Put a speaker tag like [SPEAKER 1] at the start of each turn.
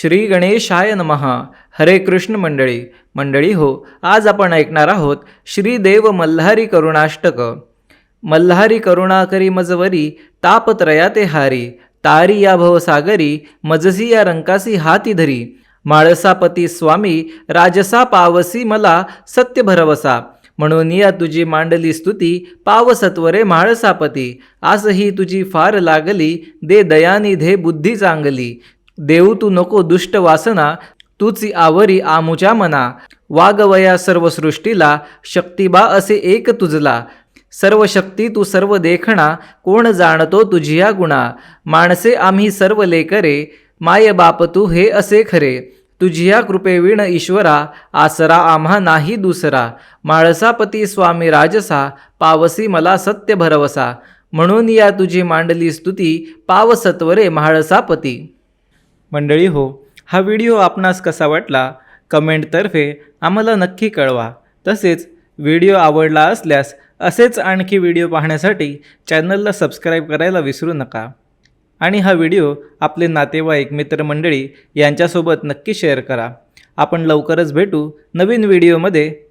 [SPEAKER 1] श्री गणेशाय नमहा हरे कृष्ण मंडळी मंडळी हो आज आपण ऐकणार आहोत श्री देव मल्हारी करुणाष्टक. मल्हारी करुणाकरी मजवरी तापत्रया ते हारी. तारी या भवसागरी मजसी या रंकासी हाती धरी. माळसापती स्वामी राजसा पावसी मला सत्य भरवसा. म्हणून या तुझी मांडली स्तुती पावसत्वरे माळसापती. आसही तुझी फार लागली दे दयानी धे बुद्धी चांगली. देऊ तू नको दुष्ट वासना तुची आवरी आमुच्या मना. वागवया सर्व सृष्टीला शक्तिबा असे एक तुझला. सर्व शक्ती तू सर्व देखणा कोण जाणतो तुझिया गुणा. माणसे आम्ही सर्व लेकरे माय बाप तू हे असे खरे. तुझिया कृपेविण ईश्वरा आसरा आम्हा नाही दुसरा. माळसापती स्वामी राजसा पावसी मला सत्य भरवसा. म्हणून या तुझी मांडली स्तुती पावसत्वरे म्हाळसापती मंडळी हो हा व्हिडिओ आपणास कसा वाटला? कमेंटतर्फे आम्हाला नक्की कळवा. तसेच व्हिडिओ आवडला असल्यास असेच आणखी व्हिडिओ पाहण्यासाठी चॅनलला सबस्क्राईब करायला विसरू नका. आणि हा व्हिडिओ आपले नातेवाईक मित्रमंडळी यांच्यासोबत नक्की शेअर करा. आपण लवकरच भेटू नवीन व्हिडिओमध्ये.